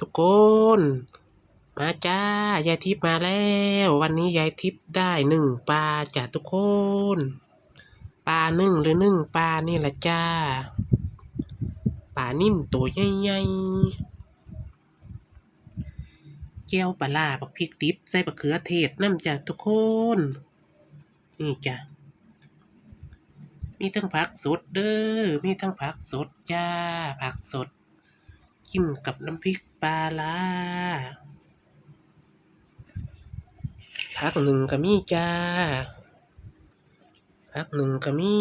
ทุกคน มาจ้ายายทิพย์มาแล้ว วันนี้ยายทิพย์ได้หนึ่งปลาจ้ะทุกคนปลานึ่งหรือนึ่งปลานี่แหละจ้าปลานิ่มตัวใหญ่ๆเจียวปลาลาบักพริกดิบใส่บักเขือเทศน้ำจ้ะทุกคน นี่จ้ะมีทั้งผักสดเด้อ มีทั้งผักสดจ้า ผักสด จิ้มกับน้ำพริกปลาล่าผักหนึ่งก็มีจ้าผักหนึ่งก็มี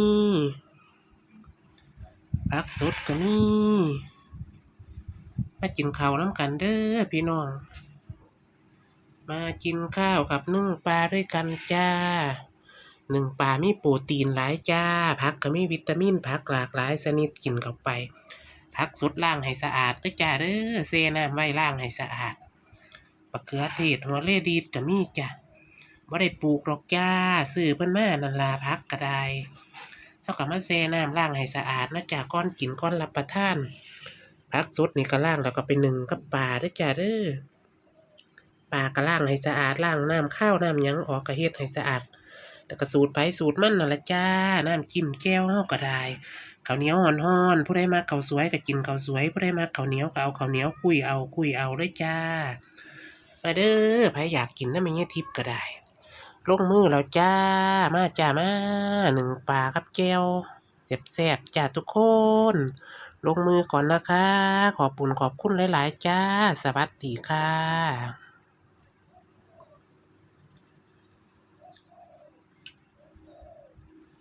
ผักสดก็มีมากินข้าวน้ำกันเด้อพี่น้อง มากินข้าวกับนึ่งปลาด้วยกันจ้าหนึ่งปลามีโปรตีนหลายจ้าผักก็มีวิตามินผักหลากหลายชนิดกินเข้าไป ผักสดล้างให้สะอาดเด้อจ้าเด้อเซน้ำไว้ล้างให้สะอาดบักเขือเทศหัวเลดีดก็มีจ้ะบ่ได้ปลูกหรอกจ้าซื้อเพิ่นมานั่นล่ะผักก็ได้เฮาก็มาแช่น้ำล้างให้สะอาดนะจ้าก่อนกินก่อนรับประทานผักสดนี่ก็ล้างแล้วก็ไปหนึ่งกับปลาด้จ้าเด้อปลาก็ล้างให้สะอาดล้างน้ำข้าวน้ำยังออกก็เฮ็ดให้สะอาดแล้วก็สูตรไปสูตรมันนั่นละจ้าน้ำจิ้มแก้วเฮาก็ได้ ข้าวเหนียวห่อนๆผู้ใดมาข้าวสวยก็กินข้าวสวย ผู้ใดมาข้าวเหนียวก็เอาข้าวเหนียวคุยเอาคุยเอาเด้อจ้า มาเด้อใครอยากกินน้ำมันเงี้ยทิพย์ก็ได้ลงมือแล้วจ้า มาจ้ามาหนึ่งปลากับแก้วแซ่บๆจ้าทุกคน ลงมือก่อนนะคะ ขอบคุณขอบคุณหลาย ๆ จ้า สวัสดีค่ะ